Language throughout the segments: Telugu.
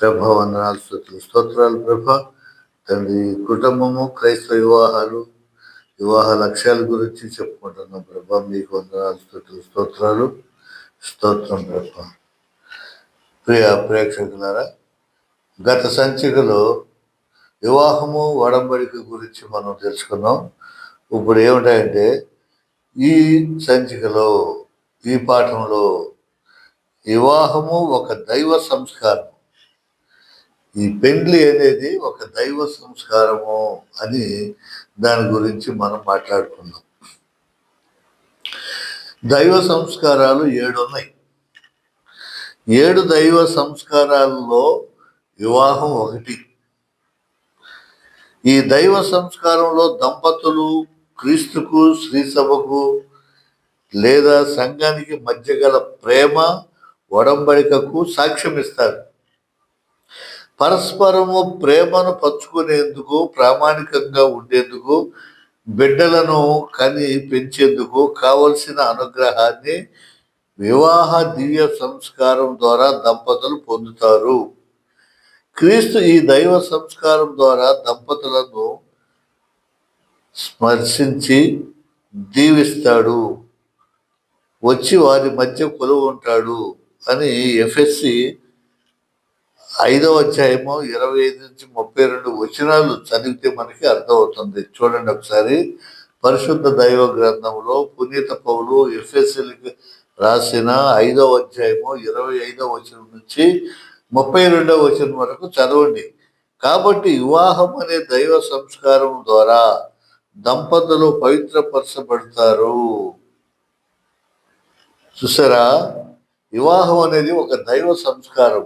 ప్రభ వందనాలు స్తోత్రాలు స్తోత్రాలు ప్రభ. తండ్రి కుటుంబము క్రైస్తవ వివాహాలు వివాహ లక్ష్యాల గురించి చెప్పుకుంటున్నాం ప్రభ. మీకు వందనాలు స్థుతులు స్తోత్రాలు. స్తోత్రం ప్రభ. ప్రియ ప్రేక్షకులారా గత సంచికలో వివాహము వడంబడిక గురించి మనం తెలుసుకున్నాం. ఇప్పుడు ఏమిటంటే ఈ సంచికలో ఈ పాఠంలో వివాహము ఒక దైవ సంస్కారం ఈ పెండ్లి అనేది ఒక దైవ సంస్కారము అని దాని గురించి మనం మాట్లాడుకుందాం. దైవ సంస్కారాలు ఏడు ఉన్నాయి ఏడు దైవ సంస్కారాలలో వివాహం ఒకటి. ఈ దైవ సంస్కారంలో దంపతులు క్రీస్తుకు శ్రీసభకు లేదా సంఘానికి మధ్య గల ప్రేమ ఒడంబడికకు సాక్ష్యం ఇస్తారు. పరస్పరము ప్రేమను పంచుకునేందుకు ప్రామాణికంగా ఉండేందుకు బిడ్డలను కని పెంచేందుకు కావలసిన అనుగ్రహాన్ని వివాహ దివ్య సంస్కారం ద్వారా దంపతులు పొందుతారు. క్రీస్తు ఈ దైవ సంస్కారం ద్వారా దంపతులను స్మర్శించి దీవిస్తాడు. వచ్చి వారి మధ్య కొలువు ఉంటాడు అని ఎఫ్ఎస్సి ఐదవ అధ్యాయము ఇరవై ఐదు నుంచి ముప్పై రెండు వచనాలు చదివితే మనకి అర్థమవుతుంది. చూడండి ఒకసారి. పరిశుద్ధ దైవ గ్రంథంలో పునీత పౌలు ఎఫ్ఎస్సీలకు రాసిన ఐదవ అధ్యాయము ఇరవై ఐదవ వచనం నుంచి ముప్పై రెండవ వచనం వరకు చదవండి. కాబట్టి వివాహం అనే దైవ సంస్కారం ద్వారా దంపతులు పవిత్రపరచబడతారు. చూసారా? వివాహం అనేది ఒక దైవ సంస్కారం.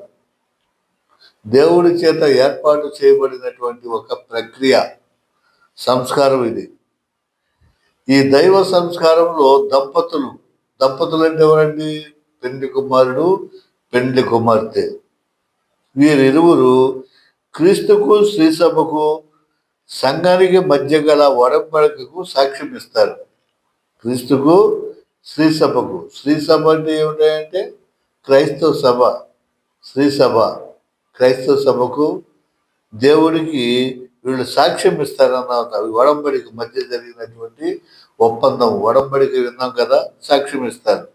దేవుడి చేత ఏర్పాటు చేయబడినటువంటి ఒక ప్రక్రియ సంస్కారం ఇది. ఈ దైవ సంస్కారంలో దంపతులు దంపతులు అంటే ఎవరండి? పెండ్లి కుమారుడు పెండ్లి కుమార్తె. వీరిరువురు క్రీస్తుకు శ్రీసభకు సంఘానికి మధ్య గల వరంబడకకు సాక్ష్యం ఇస్తారు క్రీస్తుకు శ్రీ సభకు. శ్రీ సభ అంటే ఏమిటంటే క్రైస్తవ సభ. శ్రీ సభ. క్రైస్తవ సభకు దేవుడికి వీళ్ళు సాక్ష్యం ఇస్తారన్న వడంబడికి మధ్య జరిగినటువంటి ఒప్పందం. వడంబడికి విన్నాం కదా సాక్ష్యం ఇస్తారు.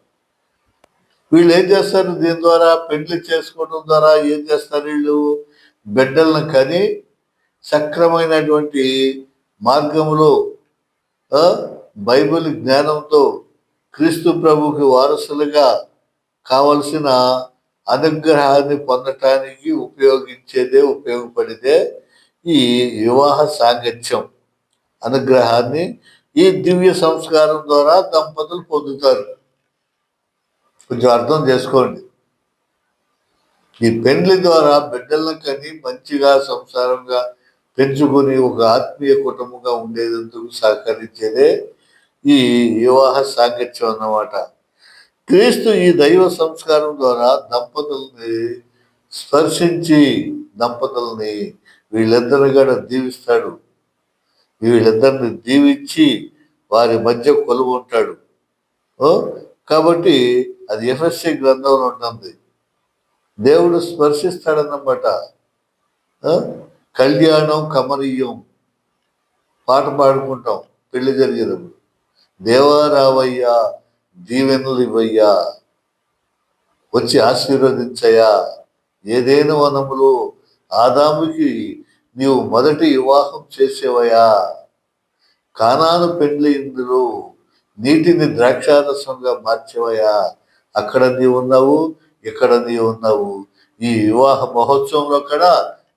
వీళ్ళు ఏం చేస్తారు? దీని ద్వారా పెళ్ళి చేసుకోవడం ద్వారా ఏం చేస్తారు వీళ్ళు? బిడ్డలను కని సక్రమైనటువంటి మార్గంలో బైబిల్ జ్ఞానంతో క్రీస్తు ప్రభుకి వారసులుగా కావలసిన అనుగ్రహాన్ని పొందటానికి ఉపయోగించేదే ఉపయోగపడితే ఈ వివాహ సాంగత్యం. అనుగ్రహాన్ని ఈ దివ్య సంస్కారం ద్వారా దంపతులు పొందుతారు. కొంచెం అర్థం చేసుకోండి. ఈ పెండ్లి ద్వారా బిడ్డలను కని మంచిగా సంసారంగా పెంచుకొని ఒక ఆత్మీయ కుటుంబంగా ఉండేందుకు సహకరించేదే ఈ వివాహ సాంగత్యం అన్నమాట. క్రీస్తు ఈ దైవ సంస్కారం ద్వారా దంపతుల్ని స్పర్శించి దంపతుల్ని వీళ్ళిద్దరిని కూడా దీవిస్తాడు. వీళ్ళిద్దరిని దీవించి వారి మధ్య కొలువు ఉంటాడు. కాబట్టి అది ఎఫ్ఎస్సి గ్రంథంలో ఉంటుంది. దేవుడు స్పర్శిస్తాడన్నమాట. కళ్యాణం కమనీయం పాట పాడుకుంటాం. పెళ్ళి జరిగేటప్పుడు. దేవా రావయ్యా దీవెనలు ఇవ్వయ్యా వచ్చి ఆశీర్వదించయ్యా. ఏదైనా వనములో ఆదాముకి నీవు మొదటి వివాహం చేసేవయ్యా. కానాను పెండ్లి ఇందులో నీటిని ద్రాక్షారసంగా మార్చేవయ్యా. అక్కడ నీ ఉన్నావు ఇక్కడ నీ ఉన్నావు ఈ వివాహ మహోత్సవంలో కూడా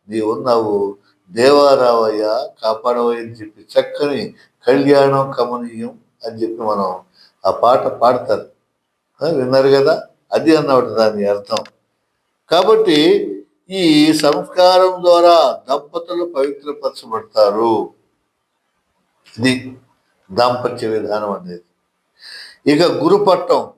నీ ఉన్నావు దేవారావయ్య కాపాడవయ్య అని చెప్పి చక్కని కళ్యాణం కమనీయం అని చెప్పి మనం ఆ పాట పాడతారు. విన్నారు కదా? అది అన్నమాట దాని అర్థం. కాబట్టి ఈ సంస్కారం ద్వారా దంపతులు పవిత్రపరచబడతారు. ఇది దాంపత్య విధానం అనేది. ఇక గురుపట్టం.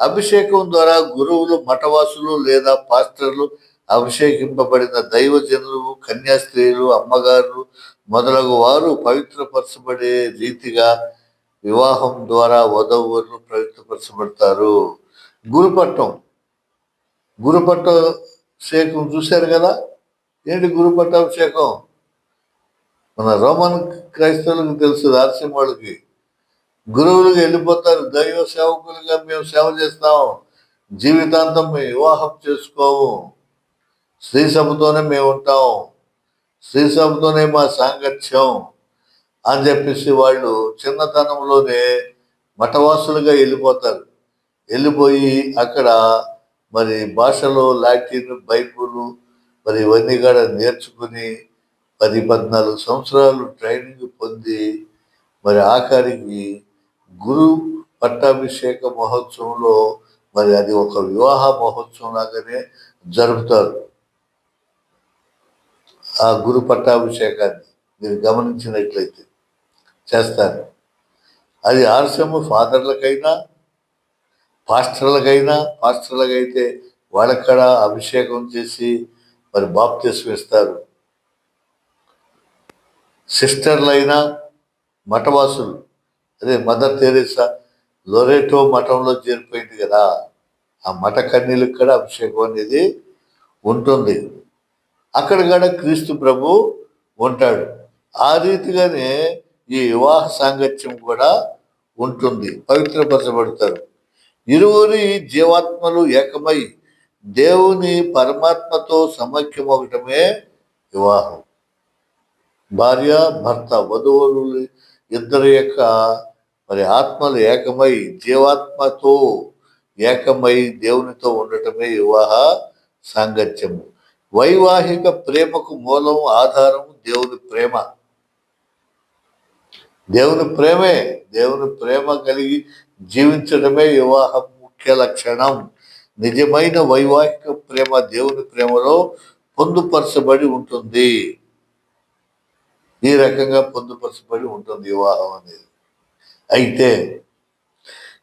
అభిషేకం ద్వారా గురువులు మఠవాసులు లేదా పాస్టర్లు అభిషేకింపబడిన దైవజనులు కన్యాస్త్రీలు అమ్మగారులు మొదలగు వారు పవిత్రపరచబడే రీతిగా వివాహం ద్వారా వధువులు పవిత్రపరచబడతారు గురుపట్టం. గురు శేఖం చూశారు కదా? ఏంటి గురుపట్టాభిషేకం? మన రోమన్ క్రైస్తవులకు తెలుసు రాజసింహ వాళ్ళకి. గురువులుగా వెళ్ళిపోతారు దైవ సేవకులుగా మేము సేవ చేస్తాం. జీవితాంతం మేము వివాహం చేసుకోము. స్త్రీ సభతోనే మేము ఉంటాం. స్త్రీ సభతోనే మా సాంగత్యం. అని చెప్పేసి వాళ్ళు చిన్నతనంలోనే మఠవాసులుగా వెళ్ళిపోతారు. వెళ్ళిపోయి అక్కడ మరి భాషలో లాటిన్ బైబుల్ మరి ఇవన్నీ కూడా నేర్చుకుని పది పద్నాలుగు సంవత్సరాలు ట్రైనింగ్ పొంది మరి ఆఖరికి గురు పట్టాభిషేక మహోత్సవంలో మరి అది ఒక వివాహ మహోత్సవం లాగానే జరుపుతారు. ఆ గురు పట్టాభిషేకాన్ని మీరు గమనించినట్లయితే. చేస్తారు. అది ఆలస్యము ఫాదర్లకైనా పాస్టర్లకైనా పాస్టర్లకైతే వాళ్ళక్కడ అభిషేకం చేసి మరి బాప్తిస్మ ఇస్తారు. సిస్టర్లైనా మఠవాసులు. అదే మదర్ తెరేసా లొరేటో మఠంలో చేరిపోయింది కదా ఆ మఠ కన్నీళ్ళకి కూడా అభిషేకం అనేది ఉంటుంది. అక్కడ కూడా క్రీస్తు ప్రభు ఉంటాడు. ఆ రీతిగానే ఈ వివాహ సాంగత్యం కూడా ఉంటుంది పవిత్రపరచబడతారు. ఇరువురి జీవాత్మలు ఏకమై దేవుని పరమాత్మతో సమైక్యమవటమే వివాహం. భార్య భర్త వధువులు ఇద్దరు యొక్క మరి ఆత్మలు ఏకమై జీవాత్మతో ఏకమై దేవునితో ఉండటమే వివాహ సాంగత్యము. వైవాహిక ప్రేమకు మూలం ఆధారం దేవుని ప్రేమ. దేవుని ప్రేమే దేవుని ప్రేమ కలిగి జీవించడమే వివాహం ముఖ్య లక్షణం. నిజమైన వైవాహిక ప్రేమ దేవుని ప్రేమలో పొందుపరచబడి ఉంటుంది. ఈ రకంగా పొందుపరచబడి ఉంటుంది వివాహం అనేది. అయితే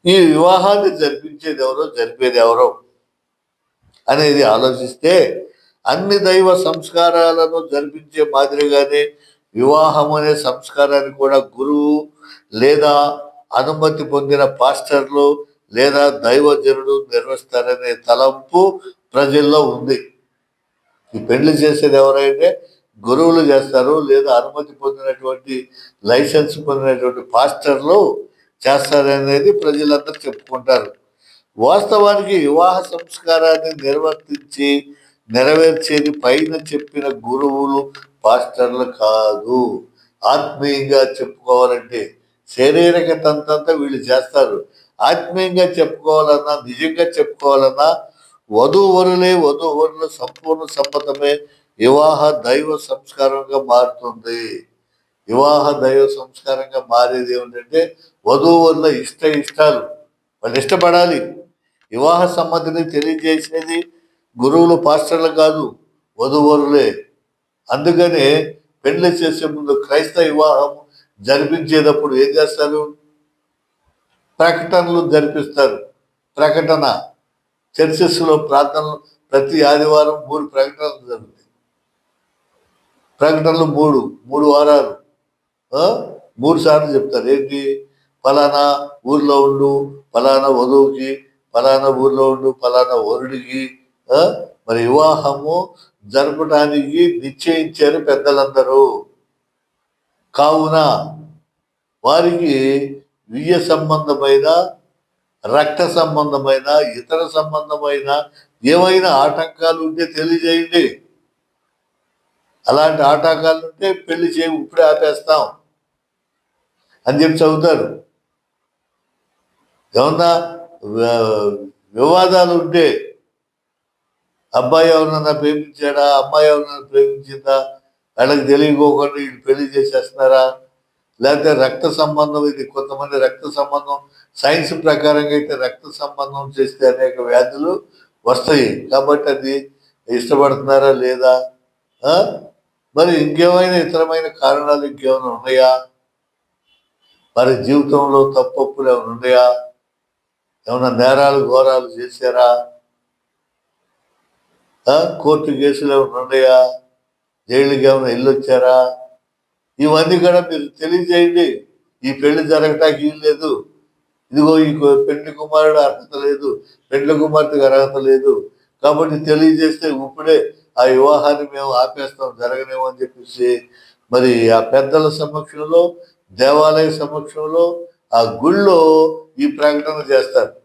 ఈ వివాహాన్ని జరిపించేది ఎవరో జరిపేది ఎవరో అనేది ఆలోచిస్తే అన్ని దైవ సంస్కారాలను జరిపించే మాదిరిగానే వివాహం అనే సంస్కారాన్ని కూడా గురువు లేదా అనుమతి పొందిన పాస్టర్లు లేదా దైవజనుడు నిర్వహిస్తారనే తలంపు ప్రజల్లో ఉంది. ఈ పెళ్ళి చేసేది ఎవరైతే గురువులు చేస్తారు లేదా అనుమతి పొందినటువంటి లైసెన్స్ పొందినటువంటి పాస్టర్లు చేస్తారనేది ప్రజలందరూ చెప్పుకుంటారు. వాస్తవానికి వివాహ సంస్కారాన్ని నిర్వర్తించి నెరవేర్చేది పైన చెప్పిన గురువులు పాస్టర్లు కాదు. ఆత్మీయంగా చెప్పుకోవాలంటే శారీరక తంతంతా వీళ్ళు చేస్తారు. ఆత్మీయంగా చెప్పుకోవాలన్నా నిజంగా చెప్పుకోవాలన్నా వధూవరులే వధూవరుల సంపూర్ణ సమ్మతమే వివాహ దైవ సంస్కారంగా మారుతుంది. వివాహ దైవ సంస్కారంగా మారేది ఏమిటంటే వధూవరుల ఇష్ట ఇష్టాలు. వాళ్ళు ఇష్టపడాలి. వివాహ సమ్మతిని తెలియజేసేది గురువులు పాస్టర్లు కాదు వధువరులే అందుకనే పెళ్ళి చేసే ముందు క్రైస్తవ వివాహం జరిపించేటప్పుడు ఏం చేస్తారు? ప్రకటనలు జరిపిస్తారు. ప్రకటన. చర్చెస్లో ప్రార్థనలు ప్రతి ఆదివారం మూడు ప్రకటనలు జరుగుతాయి. ప్రకటనలు మూడు మూడు వారాలు. మూడు సార్లు చెప్తారు. ఏంటి? ఫలానా ఊర్లో ఉండు ఫలానా వధువుకి ఫలానా ఊర్లో ఉండు ఫలానా వరుడికి మరి వివాహము జరపడానికి నిశ్చయించారు పెద్దలందరూ. కావున వారికి వియ్య సంబంధమైన రక్త సంబంధమైన ఇతర సంబంధమైన ఏమైనా ఆటంకాలు ఉంటే తెలియజేయండి. అలాంటి ఆటంకాలు ఉంటే పెళ్ళి చేయి ఇప్పుడే ఆపేస్తాం. అని చెప్పి చదువుతారు. ఏమన్నా వివాదాలు ఉంటే అబ్బాయి ఎవరినన్నా ప్రేమించాడా? అమ్మాయి ఎవరినన్నా ప్రేమించిందా? వాళ్ళకి తెలియకోకుండా వీళ్ళు పెళ్ళి చేసేస్తున్నారా? లేకపోతే రక్త సంబంధం ఇది కొంతమంది రక్త సంబంధం సైన్స్ ప్రకారంగా అయితే రక్త సంబంధం చేస్తే అనేక వ్యాధులు వస్తాయి. కాబట్టి అది ఇష్టపడుతున్నారా లేదా? మరి ఇంకేమైనా ఇతరమైన కారణాలు ఇంకేమైనా ఉన్నాయా? వారి జీవితంలో తప్పప్పులు ఏమైనా ఉన్నాయా? ఏమైనా నేరాలు ఘోరాలు చేశారా? కోర్టు కేసులు ఏమైనా ఉన్నాయా? జైలుకి ఏమైనా వెళ్ళొచ్చారా? ఇవన్నీ కూడా మీరు తెలియజేయండి. ఈ పెళ్ళి జరగటానికి వీలు లేదు. ఇదిగో ఈ పెళ్ళి కుమారుడు అర్హత లేదు. పెళ్ళి కుమార్తెకు అర్హత లేదు. కాబట్టి తెలియజేస్తే ఇప్పుడే ఆ వివాహాన్ని మేము ఆపేస్తాం జరగనేమో అని చెప్పేసి. మరి ఆ పెద్దల సమక్షంలో దేవాలయ సమక్షంలో ఆ గుళ్ళో ఈ ప్రకటన చేస్తారు.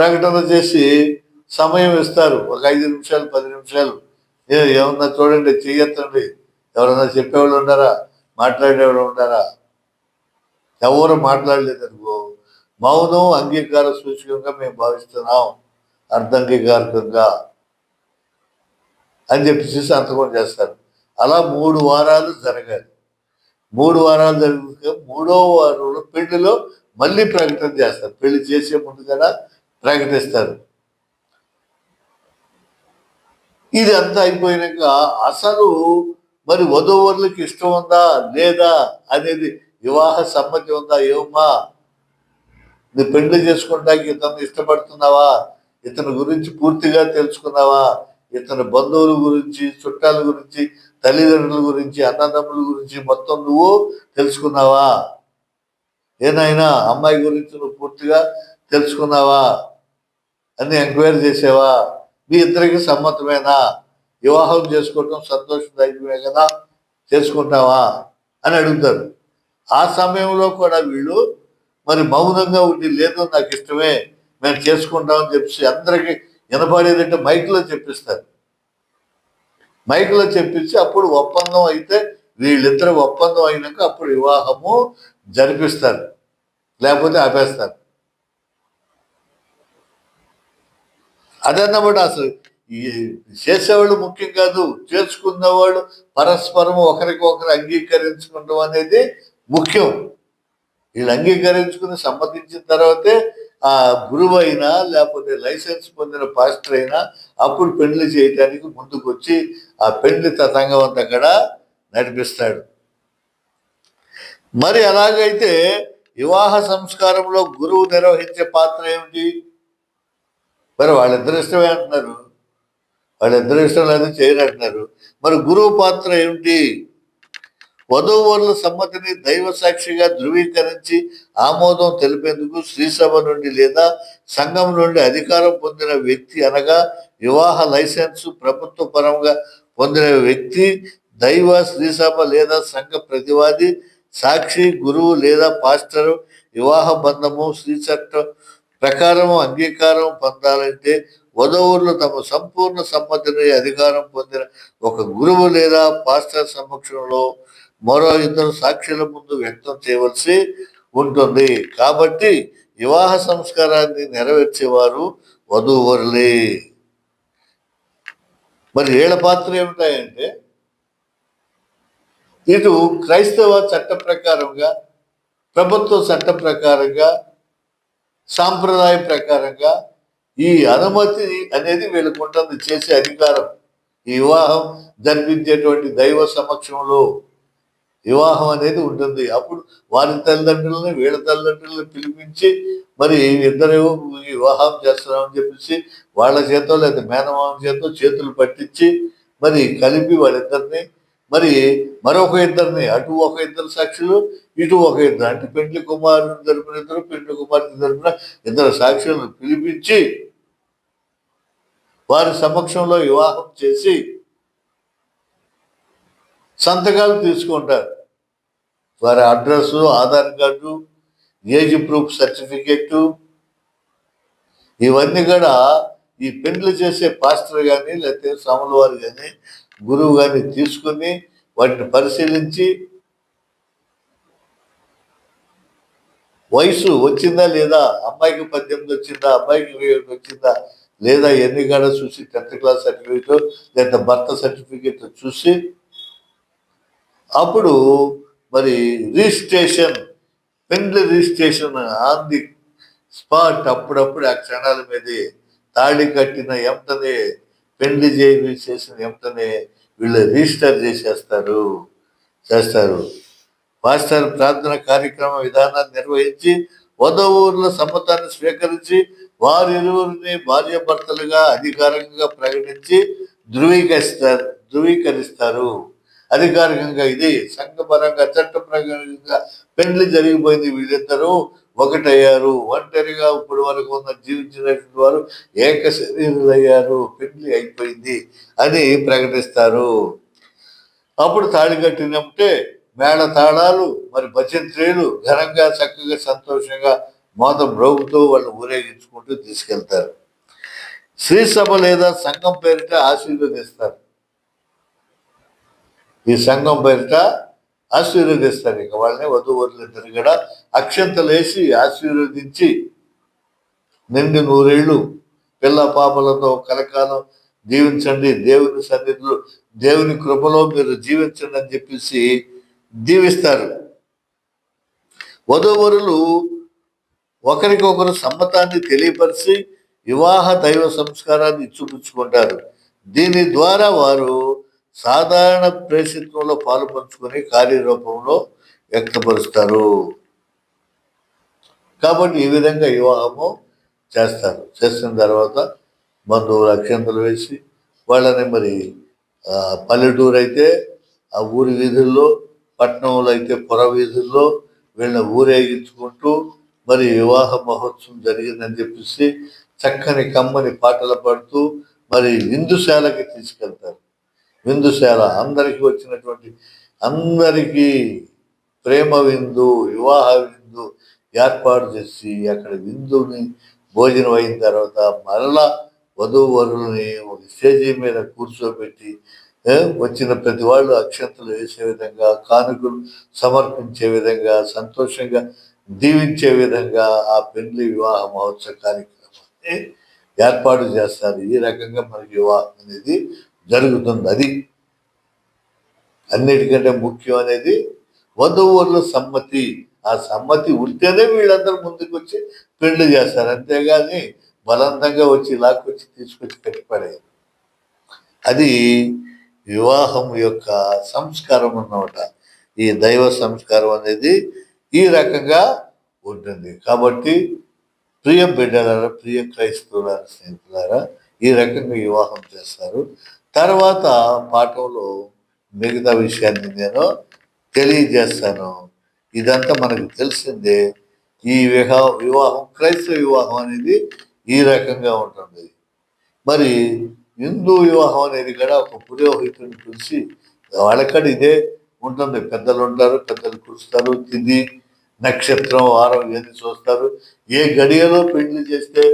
ప్రకటన చేసి సమయం ఇస్తారు. ఒక ఐదు నిమిషాలు పది నిమిషాలు. ఏ ఏమన్నా చూడండి చెయ్యొద్దండి. ఎవరన్నా చెప్పేవాళ్ళు ఉన్నారా? మాట్లాడేవాళ్ళు ఉన్నారా? ఎవరు మాట్లాడలేదు అనుకో మౌనం అంగీకార సూచకంగా మేము భావిస్తున్నాం. అర్ధంగీకారకంగా అని చెప్పేసి సంతకం చేస్తారు. అలా మూడు వారాలు జరగాలి. మూడు వారాలు జరిగితే మూడో వారంలో పెళ్ళిలో మళ్ళీ ప్రకటన చేస్తారు. పెళ్ళి చేసే ముందు కదా ప్రకటిస్తారు. ఇది అంతా అయిపోయినాక అసలు మరి వధూవరులకు ఇష్టం ఉందా లేదా అనేది వివాహ సమ్మతి ఉందా ఏమమ్మా? నీ పెళ్ళి చేసుకోవడానికి ఇతను ఇష్టపడుతున్నావా? ఇతని గురించి పూర్తిగా తెలుసుకున్నావా? ఇతని బంధువుల గురించి చుట్టాల గురించి తల్లిదండ్రుల గురించి అన్నదమ్ముల గురించి మొత్తం నువ్వు తెలుసుకున్నావా? ఏనాయనా అమ్మాయి గురించి నువ్వు పూర్తిగా తెలుసుకున్నావా? అని ఎంక్వైరీ చేసేవా? మీ ఇద్దరికి సమ్మతమేనా? వివాహం చేసుకోవటం సంతోషదాయకమే కదా? చేసుకుంటావా? అని అడుగుతారు. ఆ సమయంలో కూడా వీళ్ళు మరి మౌనంగా ఉండి లేదు నాకు ఇష్టమే మేము చేసుకుంటామని చెప్పి అందరికీ వినపడేదంటే మైక్లో చెప్పిస్తారు. మైక్లో చెప్పించి అప్పుడు ఒప్పందం అయితే వీళ్ళిద్దరు ఒప్పందం అయినాక అప్పుడు వివాహము జరిపిస్తారు. లేకపోతే ఆపేస్తారు. అదన్నమాట అసలు. ఈ చేసేవాళ్ళు ముఖ్యం కాదు చేర్చుకున్నవాళ్ళు పరస్పరం ఒకరికొకరు అంగీకరించుకుంటాం అనేది ముఖ్యం. వీళ్ళు అంగీకరించుకుని సమ్మతించిన తర్వాతే ఆ గురువు అయినా లేకపోతే లైసెన్స్ పొందిన పాస్టర్ అయినా అప్పుడు పెళ్ళి చేయటానికి ముందుకు వచ్చి ఆ పెళ్ళి తతంగం అంతా కూడా నడిపిస్తాడు. మరి అలాగైతే వివాహ సంస్కారంలో గురువు నిర్వహించే పాత్ర ఏమిటి? మరి వాళ్ళిద్దరు ఇష్టమే అంటున్నారు వాళ్ళిద్దరు ఇష్టం లేదు చేయరు అంటున్నారు. మరి గురువు పాత్ర ఏమిటి? వధూవరుల సమ్మతిని దైవ సాక్షిగా ధృవీకరించి ఆమోదం తెలిపేందుకు శ్రీసభ నుండి లేదా సంఘం నుండి అధికారం పొందిన వ్యక్తి అనగా వివాహ లైసెన్స్ ప్రభుత్వ పరంగా పొందిన వ్యక్తి దైవ శ్రీసభ లేదా సంఘ ప్రతివాది సాక్షి గురువు లేదా పాస్టరు వివాహ బంధము శ్రీ చట్టం ప్రకారం అంగీకారం పొందాలంటే వధవులు తమ సంపూర్ణ సమ్మతిని అధికారం పొందిన ఒక గురువు లేదా పాస్టర్ సమక్షంలో మరో ఇద్దరు సాక్షుల ముందు వ్యక్తం చేయవలసి ఉంటుంది. కాబట్టి వివాహ సంస్కారాన్ని నెరవేర్చేవారు వధూవరులే. మరి ఏళ్ళ పాత్ర ఏమిటాయంటే ఇటు క్రైస్తవ చట్ట ప్రకారంగా ప్రభుత్వ చట్ట ప్రకారంగా సాంప్రదాయ ప్రకారంగా ఈ అనుమతి అనేది వీళ్ళకు ఉంటుంది చేసే అధికారం. ఈ వివాహం జరిపించేటువంటి దైవ సమక్షంలో వివాహం అనేది ఉంటుంది. అప్పుడు వారి తల్లిదండ్రులని వీళ్ళ తల్లిదండ్రులని పిలిపించి మరి ఇద్దరు వివాహం చేస్తున్నామని చెప్పేసి వాళ్ళ చేతో లేదా మేనమామ చేతో చేతులు పట్టించి మరి కలిపి వాళ్ళిద్దరిని మరి మరొక ఇద్దరిని అటు ఒక ఇద్దరు సాక్షులు ఇటు ఒక ఇద్దరు. అంటే పెండ్లి కుమారుని తరపున ఇద్దరు పెండ్లి కుమార్తె తరపున ఇద్దరు సాక్షులను పిలిపించి వారి సమక్షంలో వివాహం చేసి సంతకాలు తీసుకుంటారు. వారి address Aadhaar card age proof certificate ఇవన్నీ కూడా ఈ పెండ్లు చేసే పాస్టర్ కానీ లేకపోతే స్వాముల వారు కానీ గురువు గారిని తీసుకుని వాటిని పరిశీలించి వయసు వచ్చిందా లేదా అమ్మాయికి పద్దెనిమిది వచ్చిందా అబ్బాయికి ఇరవై ఒకటి వచ్చిందా లేదా ఎన్ని కాడ చూసి టెన్త్ క్లాస్ సర్టిఫికేట్ లేదా బర్త్ సర్టిఫికేట్ చూసి అప్పుడు మరి రిజిస్ట్రేషన్ పెండ్లి రిజిస్ట్రేషన్ ఆన్ ది స్పాట్ అప్పుడప్పుడు ఆ క్షణాల మీద తాళి కట్టిన ఎంతనే పెళ్ళి చేయి చేసిన ఎంతనే వీళ్ళు రిజిస్టర్ చేసేస్తారు చేస్తారు. మాస్టర్ ప్రార్థన కార్యక్రమ విధానాన్ని నిర్వహించి వధువుల సమ్మతాన్ని స్వీకరించి వారిరువురిని భార్య భర్తలుగా అధికారికంగా ప్రకటించి ధృవీకరిస్తారు ధృవీకరిస్తారు. అధికారికంగా ఇది సంఘపరంగా చట్టపరంగా పెళ్ళి జరిగిపోయింది వీళ్ళిద్దరూ. ఒకటయ్యారు. ఒంటరిగా ఇప్పటి వరకు ఉన్న జీవించినటువంటి వారు ఏక శరీరులయ్యారు. పెళ్ళి అయిపోయింది అని ప్రకటిస్తారు. అప్పుడు తాళి కట్టినప్పుడే మేళ తాళాలు మరి భజంత్రీలు ఘనంగా చక్కగా సంతోషంగా మోత బ్రోగుతూ వాళ్ళు ఊరేగించుకుంటూ తీసుకెళ్తారు. శ్రీసభ లేదా సంఘం పేరిట ఆశీర్వదిస్తారు. ఈ సంఘం పేరిట ఆశీర్వదిస్తారు. ఇక వాళ్ళని వధువరులు ఇద్దరు కూడా అక్షంతలు వేసి ఆశీర్వదించి నిండి నూరేళ్ళు పిల్ల పాపలతో కలకాలం జీవించండి. దేవుని సన్నిధిలో దేవుని కృపలో మీరు జీవించండి అని చెప్పేసి దీవిస్తారు. వధువరులు ఒకరికొకరు సమ్మతాన్ని తెలియపరిచి వివాహ దైవ సంస్కారాన్ని ఇచ్చిపుచ్చుకుంటారు దీని ద్వారా వారు సాధారణ ప్రేషిత్వంలో పాలు పంచుకొని కార్యరూపంలో వ్యక్తపరుస్తారు. కాబట్టి ఈ విధంగా వివాహము చేస్తారు. చేసిన తర్వాత బంధువులు అక్షంతలు వేసి వాళ్ళని మరి పల్లెటూరు అయితే ఆ ఊరి వీధుల్లో పట్టణంలో అయితే పొర వీధుల్లో వీళ్ళని ఊరేగించుకుంటూ మరి వివాహ మహోత్సవం జరిగిందని చెప్పేసి చక్కని కమ్మని పాటలు పాడుతూ మరి విందుశాలకి తీసుకెళ్తారు. విందుశాల అందరికీ వచ్చినటువంటి అందరికీ ప్రేమ విందు వివాహ విందు ఏర్పాటు చేసి అక్కడ విందుని భోజనం అయిన తర్వాత మరలా వధువు వరుల్ని ఒక స్టేజీ మీద కూర్చోబెట్టి వచ్చిన ప్రతి వాళ్ళు అక్షంతలు వేసే విధంగా కానుకలు సమర్పించే విధంగా సంతోషంగా దీవించే విధంగా ఆ పెళ్ళి వివాహ మహోత్సవ కార్యక్రమాన్ని ఏర్పాటు చేస్తారు. ఈ రకంగా మనకి వివాహం అనేది జరుగుతుంది. అది అన్నిటికంటే ముఖ్యం అనేది వధువుల సమ్మతి. ఆ సమ్మతి ఉంటేనే వీళ్ళందరూ ముందుకు వచ్చి పెళ్ళి చేస్తారు. అంతేగాని బలవంతంగా వచ్చి లాక్కొచ్చి తీసుకొచ్చి పెట్టిపడేది అది వివాహం యొక్క సంస్కారం అన్నమాట. ఈ దైవ సంస్కారం అనేది ఈ రకంగా ఉంటుంది. కాబట్టి ప్రియ బిడ్డలారా ప్రియ క్రైస్తవులారా స్నేహితులారా ఈ రకంగా వివాహం చేస్తారు. తర్వాత పాఠంలో మిగతా విషయాన్ని నేను తెలియజేస్తాను. ఇదంతా మనకు తెలిసిందే. ఈ వివాహ వివాహం క్రైస్తవ వివాహం అనేది ఈ రకంగా ఉంటుంది. మరి హిందూ వివాహం అనేది కూడా ఒక పురోహితుడిని పిలిచి వాళ్ళక్కడ ఇదే ఉంటుంది. పెద్దలు ఉంటారు పెద్దలు కూర్చుతారు తిది నక్షత్రం వారం ఇవన్నీ చూస్తారు. ఏ గడియలో పెళ్ళి చేస్తే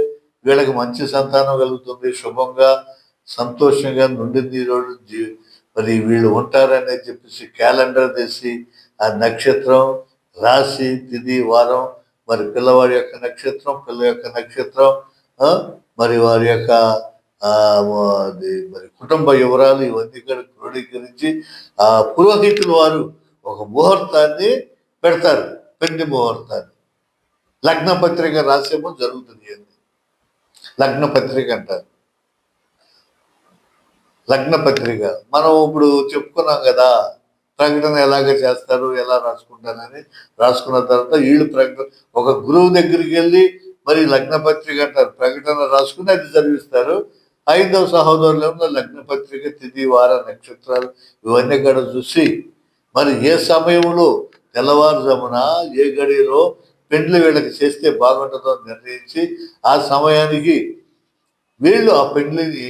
వీళ్ళకి మంచి సంతానం కలుగుతుంది శుభంగా సంతోషంగా నుండింది ఈరోజు రోజు జీ- మరి వీళ్ళు ఉంటారని చెప్పేసి క్యాలెండర్ తీసి ఆ నక్షత్రం రాశి తిది వారం మరి పిల్లవాడి యొక్క నక్షత్రం పిల్ల యొక్క నక్షత్రం మరి వారి యొక్క అది మరి కుటుంబ వివరాలు ఇవన్నీ కూడా క్రోడీకరించి ఆ పురోహితులు వారు ఒక ముహూర్తాన్ని పెడతారు పెండి ముహూర్తాన్ని. లగ్న పత్రిక రాసేమో జరుగుతుంది లగ్న పత్రిక అంటారు. లగ్న పత్రిక మనం ఇప్పుడు చెప్పుకున్నాం కదా ప్రకటన ఎలాగ చేస్తారు ఎలా రాసుకుంటారని రాసుకున్న తర్వాత వీళ్ళు ప్రకటన ఒక గురువు దగ్గరికి వెళ్ళి మరి లగ్న పత్రిక అంటారు. ప్రకటన రాసుకుని అది చదివిస్తారు. ఐదవ సహోదరులలో లగ్న పత్రిక తిథి వార నక్షత్రాలు ఇవన్నీ కూడా చూసి మరి ఏ సమయంలో తెల్లవారుజామున ఏ గడిలో పెండ్లి వీళ్ళకి చేస్తే బాగుంటుందో నిర్ణయించి ఆ సమయానికి వీళ్ళు ఆ పెండ్లిని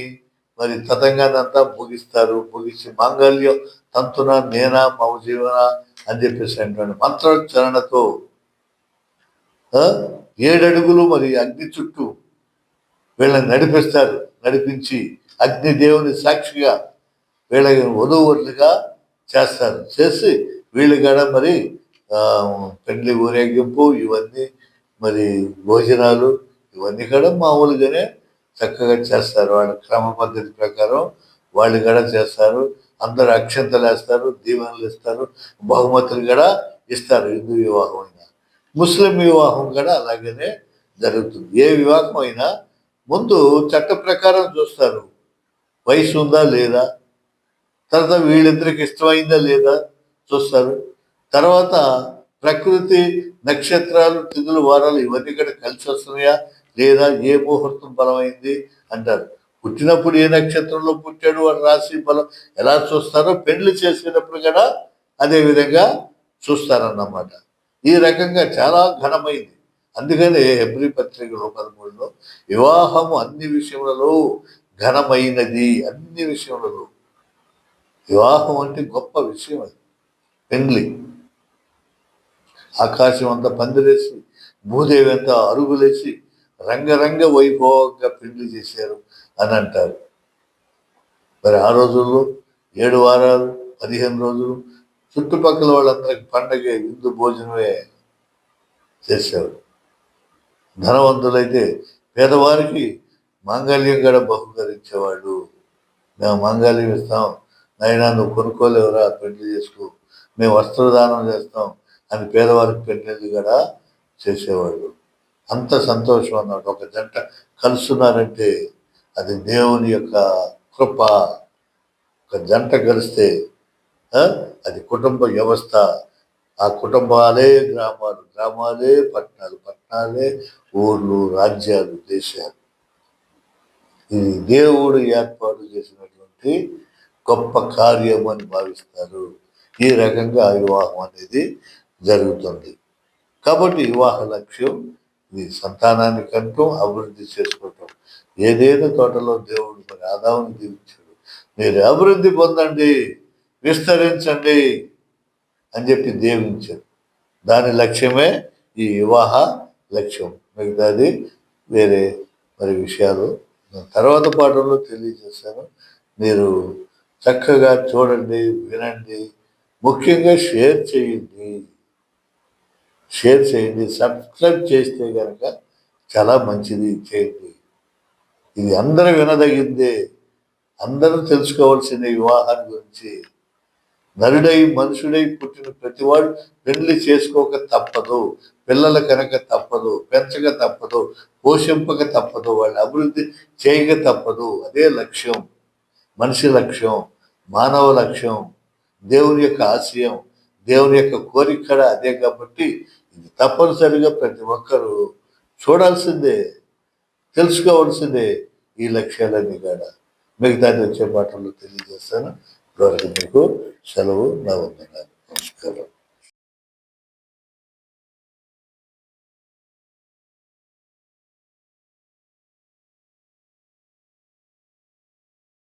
మరి తతంగానంతా భోగిస్తారు భోగించి మాంగళ్యం తంతున నేనా మమ జీవన అని చెప్పేసి మంత్రోచ్చరణతో ఏడడుగులు మరి అగ్ని చుట్టూ వీళ్ళని నడిపిస్తారు. నడిపించి అగ్ని దేవుని సాక్షిగా వీళ్ళకి వధువులుగా చేస్తారు. చేసి వీళ్ళు కూడా మరి పెళ్ళి పెండ్లి ఊరేగింపు ఇవన్నీ మరి భోజనాలు ఇవన్నీ కూడా మామూలుగానే చక్కగా చేస్తారు. వాళ్ళ క్రమ పద్ధతి ప్రకారం వాళ్ళు కూడా చేస్తారు. అందరు అక్షంతలు వేస్తారు దీవెనలు ఇస్తారు బహుమతులు కూడా ఇస్తారు హిందూ వివాహం అయినా. ముస్లిం వివాహం కూడా అలాగనే జరుగుతుంది. ఏ వివాహం అయినా ముందు చట్ట ప్రకారం చూస్తారు. వయసు ఉందా లేదా? తర్వాత వీళ్ళిద్దరికి ఇష్టమైందా లేదా చూస్తారు. తర్వాత ప్రకృతి నక్షత్రాలు తిథులు వారాలు ఇవన్నీ కూడా కలిసి వస్తున్నాయా? లేదా ఏ ముహూర్తం బలమైంది అంటారు. పుట్టినప్పుడు ఏ నక్షత్రంలో పుట్టాడు వాడు రాశి బలం ఎలా చూస్తారో పెళ్ళి చేసేటప్పుడు కూడా అదే విధంగా చూస్తారన్నమాట. ఈ రకంగా చాలా ఘనమైంది. అందుకనే ఎబ్రి పత్రికలో పదమూడులో వివాహము అన్ని విషయములలో ఘనమైనది అన్ని విషయములలో. వివాహం అంటే గొప్ప విషయం అది. పెండ్లి. ఆకాశం అంతా పందిరేసి భూదేవి అంతా అరుగులేసి రంగరంగ వైభవంగా పెళ్ళి చేశారు అని అంటారు. మరి ఆ రోజుల్లో ఏడు వారాలు పదిహేను రోజులు చుట్టుపక్కల వాళ్ళందరికి పండగ విందు భోజనమే చేశారు ధనవంతులైతే పేదవారికి మాంగళ్యం కూడా బహుకరించేవాడు మేము మాంగళ్యం ఇస్తాం. నైనా నువ్వు కొనుక్కోలేవురా పెళ్ళి చేసుకో. మేము వస్త్రదానం చేస్తాం అని పేదవారికి పెళ్ళి కూడా చేసేవాళ్ళు. అంత సంతోషం అన్నాడు. ఒక జంట కలుస్తున్నారంటే అది దేవుని యొక్క కృప. ఒక జంట కలిస్తే అది కుటుంబ వ్యవస్థ. ఆ కుటుంబాలే గ్రామాలు గ్రామాలే పట్టణాలు పట్టణాలే ఊర్లు రాజ్యాలు దేశాలు. ఇది దేవుడు ఏర్పాటు చేసినటువంటి గొప్ప కార్యం అని భావిస్తారు. ఈ రకంగా వివాహం అనేది జరుగుతుంది. కాబట్టి వివాహ లక్ష్యం ఇది సంతానాన్ని కనుక అభివృద్ధి చేసుకోవటం ఏదైనా తోటలో దేవుడు మరి ఆదాముని దీవించాడు. మీరు అభివృద్ధి పొందండి విస్తరించండి అని చెప్పి దీవించాడు దాని లక్ష్యమే ఈ వివాహ లక్ష్యం. మిగతాది వేరే మరి విషయాలు తర్వాత పాఠంలో తెలియజేశాను. మీరు చక్కగా చూడండి వినండి ముఖ్యంగా షేర్ చేయండి. షేర్ చేయండి సబ్స్క్రైబ్ చేస్తే కనుక చాలా మంచిది చేయండి. ఇది అందరూ వినదగిందే. అందరూ తెలుసుకోవాల్సిన వివాహాన్ని గురించి. నరుడై మనుషుడై పుట్టిన ప్రతివాడు పెళ్ళి చేసుకోక తప్పదు. పిల్లల కనుక తప్పదు పెంచక తప్పదు పోషింపక తప్పదు వాళ్ళు అభివృద్ధి చేయక తప్పదు. అదే లక్ష్యం. మనిషి లక్ష్యం మానవ లక్ష్యం దేవుని యొక్క ఆశయం దేవుని యొక్క కోరిక అదే కాబట్టి ఇది తప్పనిసరిగా ప్రతి ఒక్కరూ చూడాల్సిందే తెలుసుకోవాల్సిందే ఈ లక్ష్యాలన్నీ కూడా. మిగతాది వచ్చే మాటల్లో తెలియజేస్తాను. ఇప్పటివరకు మీకు సెలవు నా వందనాలు. నమస్కారం.